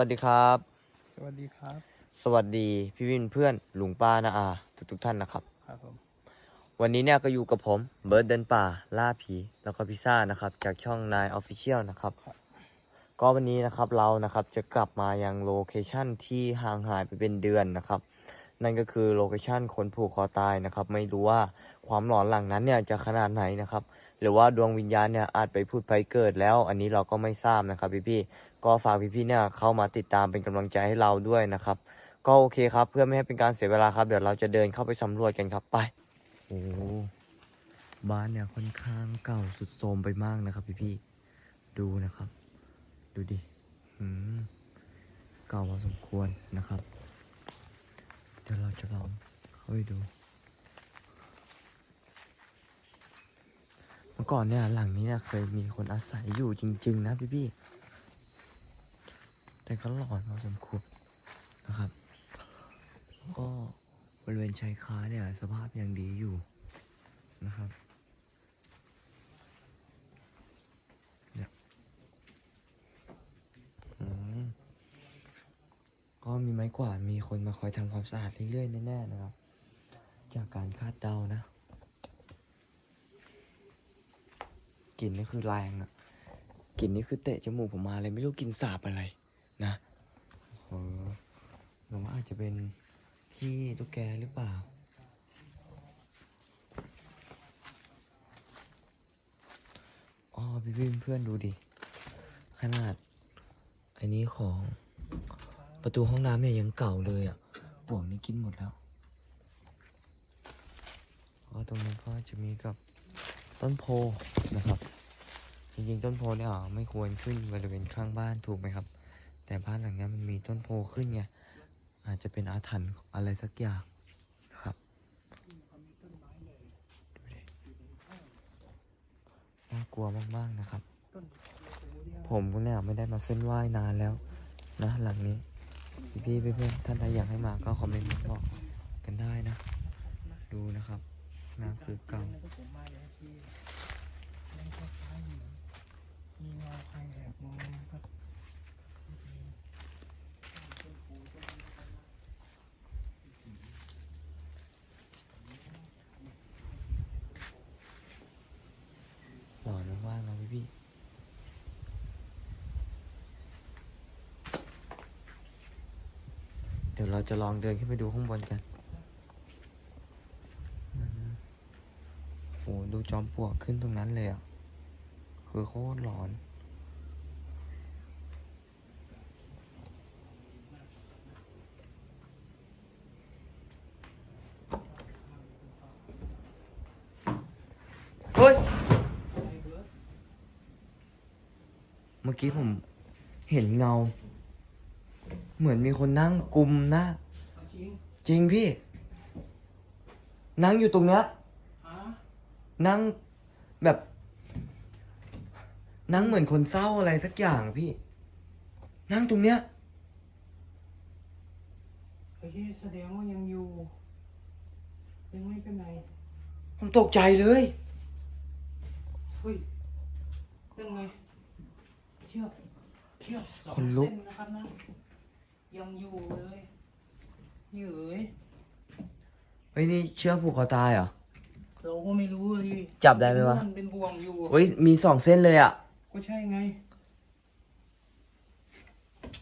วัสดีครับ สวัสดีครับ สวัสดีพี่วินเพื่อนลุงป้านาอาทุกทุกๆท่านนะครับ ครับผม วันนี้เนี่ยก็อยู่กับผมเบิร์ดเดินป่าล่าผีแล้วก็พิซซ่านะครับ จากช่องนายออฟฟิเชียลนะครับ ก็วันนี้นะครับเรานะครับจะกลับมายังโลเคชั่นที่ห่างหายไปเป็นเดือนนะครับ นั่นก็คือโลเคชั่นคนผูกคอตายนะครับ ไม่รู้ว่าความหลอนหลังนั้นเนี่ยจะขนาดไหนนะครับ หรือว่าดวงวิญญาณเนี่ยอาจไปพูดไปเกิดแล้ว อันนี้เราก็ไม่ทราบนะครับพี่ๆก็ฝากพี่ๆเนี่ยเข้ามาติดตามเป็นกำลังใจให้เราด้วยนะครับ ก็โอเคครับเพื่อไม่ให้เป็นการเสียเวลาครับ เดี๋ยวเราจะเดินเข้าไปสำรวจกันครับไปโอ้บ้านเนี่ยค่อนข้างเก่าสุดโทรมไปมากนะครับ พี่ๆดูนะครับ ดูดิเก่าพอสมควรนะครับ เดี๋ยวเราจะลองเข้าไปดู มื่อก่อนเนี่ยหลังนี้เนี่ยเคยมีคนอาศัยอยู่จริง ๆ นะพี่ๆแต่ก็หลอนพอสมควรนะครับก็บริเวณชายคาเนี่ยสภาพยังดีอยู่นะครับเนี่ยก็มีไม้กวาดมีคนมาคอยทำความสะอาดเรื่อยๆแน่ๆนะครับ จากการคาดเดานะ กลิ่นนี่คือแรงอะกลิ่นนี่คือเตะจมูกผมมาเลยไม่รู้กลิ่นสาบอะไร นะเออหรือว่าอาจจะเป็นขี้ตุ๊กแกหรือเปล่าอ๋อพี่พี่เพื่อนดูดิ ขนาด อันนี้ของประตูห้องน้ำเนี่ยยังเก่าเลยอะปวกนี่กินหมดแล้วก็ตรงนี้ก็จะมีกับ ต้นโพนะครับ จริงๆต้นโพเนี่ยไม่ควรขึ้นบริเวณข้างบ้านถูกไหมครับ แต่บ้านหลังเนี้ยมันมีต้นโพขึ้นไงอาจจะเป็นอาถรรพ์อะไรสักอย่างนะครับน่ากลัวมากๆนะครับ ผมก็เนี่ยไม่ได้มาเส้นไหว้นานแล้วนะหลังนี้พี่ๆเพื่อนๆท่านใดอยากให้มาก็คอมเมนต์บอกกันได้นะ ดูนะครับ น่าคือเก่าผมมาอย่างที่มันคล้ายๆเหมือนมีเงาใครแอบมองนะครับหล่อมากๆนะพี่เดี๋ยวเราจะลองเดินขึ้นไปดูข้างบนกันอืมโหดู จอมปลวกขึ้นตรงนั้นเลยอะ คือโคตรหลอน เฮ้ย เมื่อกี้ผมเห็นเงา เหมือนมีคนนั่งกลุมหน้า จริงพี่ นั่งอยู่ตรงเนี้ย นั่งแบบ นั่งเหมือนคนเศร้าอะไรสักอย่างอะพี่ นั่งตรงเนี้ยไอ้ที่แสดงว่ายังอยู่ ยังไม่เป็นไรผมตกใจเลยเฮ้ยยังไงเชือกเชือกสองคนลุกเส้นนะครับนะยังอยู่เลยนี่เอ๋ยเฮ้ยนี่เชือกผูกคอตายเหรอ เราก็ไม่รู้เลยจับได้ไหมวะ นเป็นบ่วงอยู่เฮ้ยมีสองเส้นเลยอะ ก็ใช่ไง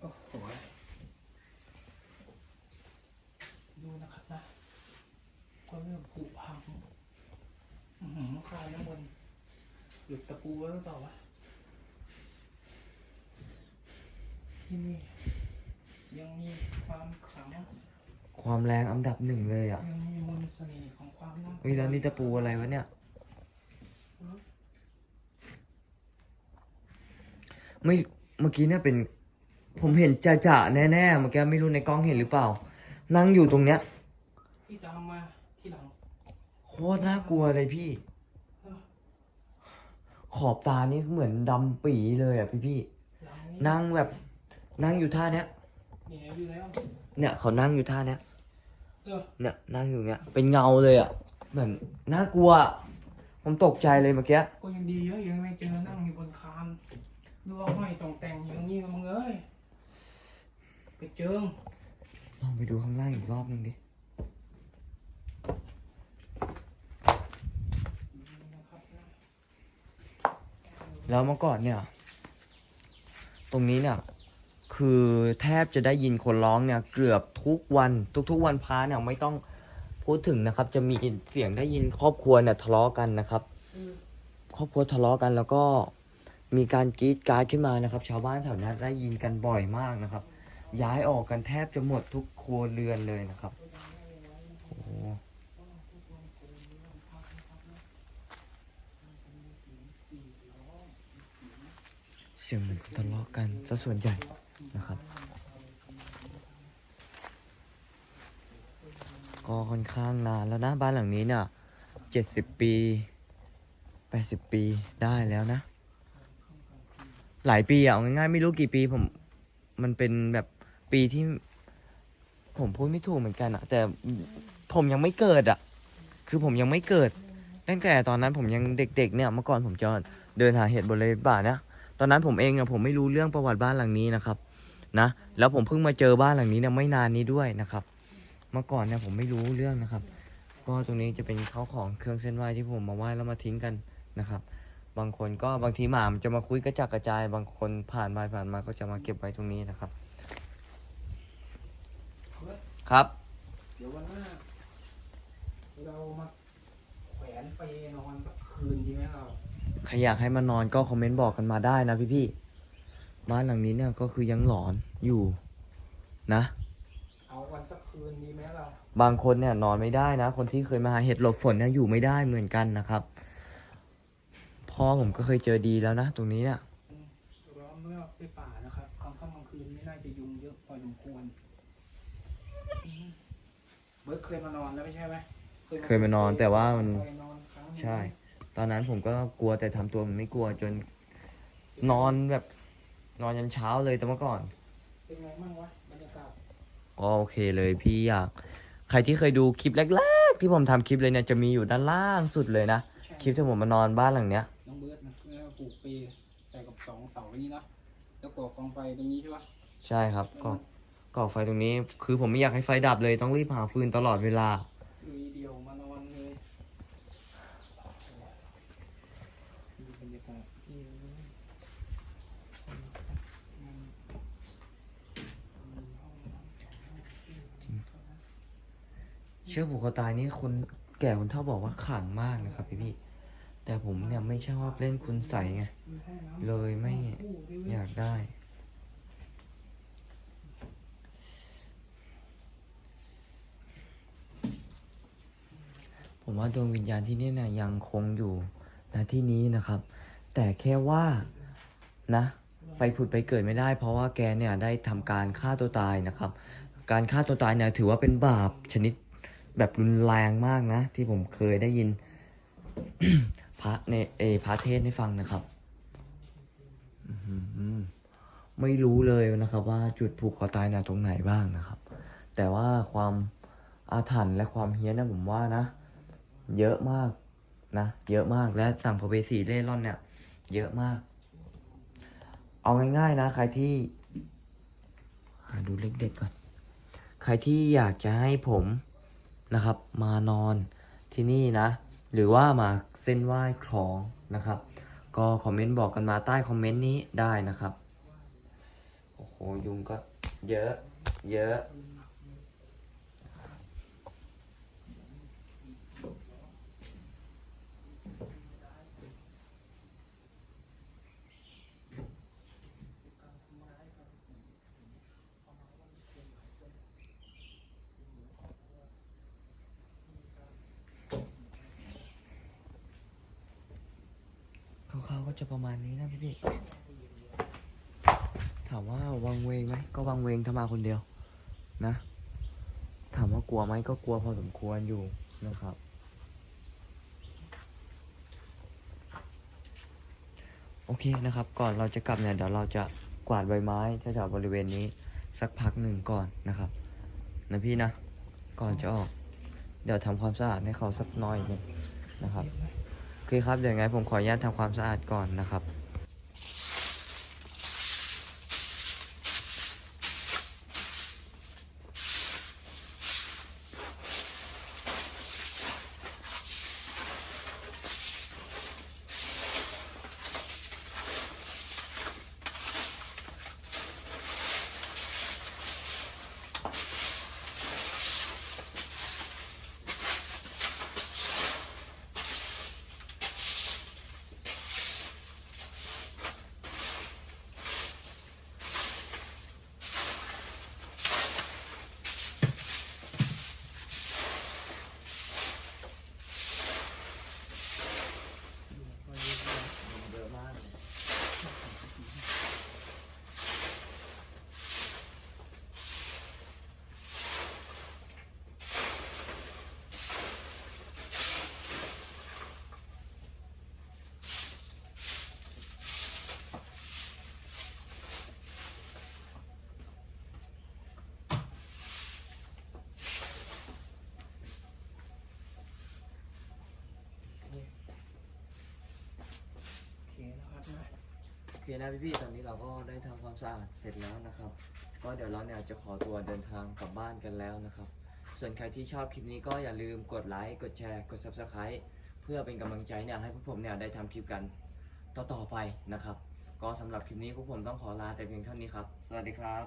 โอ้โหดูนะครับนะก็เริ่มผุพังอือหือคลายน้ำมันหยุดตะปูไว้หรือเปล่าวะที่นี่ยังมีความขลัง ความแรงอันดับหนึ่งเลยอะยังมีมนต์เสน่ห์ของความน่ากลัวเฮ้ยแล้วนี่ตะปูอะไรวะเนี่ย ไม่เมื่อกี้เนี่ยเป็น ผมเห็นจ่าจ่าๆแน่ๆเมื่อกี้ไม่รู้ในกล้องเห็นหรือเปล่า นั่งอยู่ตรงเนี้ยที่ตามมาที่หลังโคตรน่ากลัวเลยพี่เออขอบตานี่เหมือนดำปีเลยอะพี่พี่หลังๆนี้นั่งแบบนั่งอยู่ท่าเนี้ยเหนียวอยู่แล้ว เนี่ยเขานั่งอยู่ท่าเนี้ย เออเนี่ยนั่งอยู่เนี้ยเป็นเงาเลยอะเหมือนน่ากลัวอะผมตกใจเลยเมื่อกี้ก็ยังดีเยอะยังไม่เจอนั่งอยู่บนคานดูว่าห้อยตรงแต่งอย่างนี้กับมึงเอ้ยกระเจิงลองไปดูข้างล่างอีกรอบหนึงดินะครับนะแล้วเมื่อก่อนเนี่ย ตรงนี้เนี่ย คือแทบจะได้ยินคนร้องเนี่ยเกือบทุกวันทุกๆวันพาเนี่ยไม่ต้องพูดถึงนะครับ จะมีเสียงได้ยินครอบครัวเนี่ยทะเลาะกันนะครับครอบครัวทะเลาะกันแล้วก็มีการกรีดกรารขึ้นมานะครับ ชาวบ้านแถวนั้นได้ยินกันบ่อยมากนะครับ ย้ายออกกันแทบจะหมดทุกครัวเรือนเลยนะครับโอ้เสียงเหมือนคนทะเลาะกันซะส่วนใหญ่ นะครับ ก็ค่อนข้างนานแล้วนะ บ้านหลังนี้เนี่ยเจ็ดสิบปีแปดสิบปีได้แล้วนะ หลายปีอะเอาง่ายๆไม่รู้กี่ปีผมมันเป็นแบบปีที่ ผมพูดไม่ถูกเหมือนกันอะแต่ผมยังไม่เกิดอะคือผมยังไม่เกิดตั้งแต่ตอนนั้นผมยังเด็ก ๆ เนี่ยเมื่อก่อนผมจะเดินหาเห็ดบริเวณป่านะ ตอนนั้นผมเองเนี่ยผมไม่รู้เรื่องประวัติบ้านหลังนี้นะครับนะแล้วผมเพิ่งมาเจอบ้านหลังนี้เนี่ยไม่นานนี้ด้วยนะครับ เมื่อก่อนเนี่ยผมไม่รู้เรื่องนะครับ ก็ตรงนี้จะเป็นข้าวของเครื่องเส้นไหว้ที่ผมมาไหว้แล้วมาทิ้งกันนะครับ บางคนก็บางทีหมามจะมาคุยกระจักกระจาย บางคนผ่านไปผ่านมาก็จะมาเก็บไว้ตรงนี้นะครับ ครับ เดี๋ยววันหน้า เรามาแขวนไปนอนสักคืนดีไหมเรา ใครอยากให้มานอนก็คอมเมนต์บอกกันมาได้นะพี่ๆบ้านหลังนี้เนี่ยก็คือยังหลอนอยู่นะ เอาวันสักคืนดีไหมเราบางคนเนี่ยนอนไม่ได้นะ คนที่เคยมาหาเห็ดหลบฝนเนี่ยอยู่ไม่ได้เหมือนกันนะครับพ่อผมก็เคยเจอดีแล้วนะ ตรงนี้เนี่ยอืมร้อมเมื่อไปป่านะครับกลางค่ำกลางคืนไม่น่าจะยุงเยอะพอสมควรอืมเบิร์ดเคยมานอนแล้วไม่ใช่ไหมเคยมานอนแต่ว่ามันเคยนอนครั้งหนึ่งใช่ ตอนนั้นผมก็กลัวแต่ทำตัวมันไม่กลัวจนนอนแบบนอนยันเช้าเลยแต่เมื่อก่อน เป็นไงบ้างวะบรรยากาศก็โอเคเลยพี่อยาก ใครที่เคยดูคลิปแรกๆที่ผมทำคลิปเลยเนี่ยจะมีอยู่ด้านล่างสุดเลยนะใช่คลิปที่ผมมานอนบ้านหลังเนี้ย น้องเบิร์ดนะแล้วปลูกเปรย์ใส่กับสองเสานี้เนาะแล้วก่อกองไฟตรงนี้ใช่ปะใช่ครับก็ก่อไฟตรงนี้ คือผมไม่อยากให้ไฟดับเลยต้องรีบหาฟืนตลอดเวลา มีเดียวมานอนเลย กาศที่มีห้องน้ำเชื่อผูกคอตายนี่คนแก่คนเฒ่าบอกว่าขลังมากนะครับพี่พี่แต่ผมเนี่ยไม่ใช่ว่าเล่นคุณใสไงเลยไม่อยากได้ ผมว่าดวงวิญญาณที่นี่เนี่ยยังคงอยู่ณที่นี้นะครับ แต่แค่ว่านะ ไปผุดไปเกิดไม่ได้ เพราะว่าแกเนี่ยได้ทำการฆ่าตัวตายนะครับ การฆ่าตัวตายเนี่ยถือว่าเป็นบาปชนิดแบบรุนแรงมากนะ ที่ผมเคยได้ยินพระในเอพระเทศให้ฟังนะครับไม่รู้เลยนะครับ ว่าจุดผูกคอตายเนี่ยตรงไหนบ้างนะครับ แต่ว่าความอาถรรพ์และความเฮี้ยนนะผมว่านะ เยอะมากนะ เยอะมากและสั่งพระเวสีเล่ร่อนเนี่ย เยอะมาก เอาง่ายๆนะ ใครที่หาดูเลขเด็ดก่อน ใครที่อยากจะให้ผมนะครับ มานอนที่นี่นะ หรือว่ามาเส้นไหว้คลองนะครับ ก็คอมเมนต์บอกกันมาใต้คอมเมนต์นี้ได้นะครับ โอ้โห ยุงก็เยอะ เยอะ คร่าวๆก็จะประมาณนี้นะพี่พี่ๆถามว่าวังเวงไหมก็วังเวงถ้ามาคนเดียว นะ ถามว่ากลัวไหมก็กลัวพอสมควรอยู่นะครับ โอเคนะครับ ก่อนเราจะกลับเนี่ยเดี๋ยวเราจะกวาดใบไม้แถวๆบริเวณนี้ สักพักหนึ่งก่อนนะครับนะพี่นะก่อนจะออก เดี๋ยวทำความสะอาดให้เขาสักน้อยหนึงนะครับ เคครับเดี๋ยวไงผมขออนุญาตทำความสะอาดก่อนนะครับ เยอะมาก โอเคนะครับนะ โอเคนะพี่ๆ ตอนนี้เราก็ได้ทำความสะอาดเสร็จแล้วนะครับ ก็เดี๋ยวเราเนี่ยจะขอตัวเดินทางกลับบ้านกันแล้วนะครับ ส่วนใครที่ชอบคลิปนี้ก็อย่าลืมกดไลค์ กดแชร์ กด Subscribe เพื่อเป็นกำลังใจเนี่ยให้พวกผมเนี่ยได้ทำคลิปกันต่อๆไปนะครับ ก็สำหรับคลิปนี้พวกผมต้องขอลาแต่เพียงเท่านี้ครับ สวัสดีครับ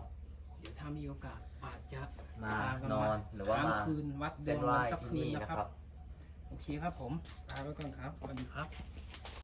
เดี๋ยวถ้ามีโอกาสอาจจะมาพกันอนหรือว่าค้งมาคืนวัดดเส้นวงไหว้สักที่คืนนี่นะนะคครัรับ บ โอเคครับผมลาไปก่อนครับสวัสดีครับ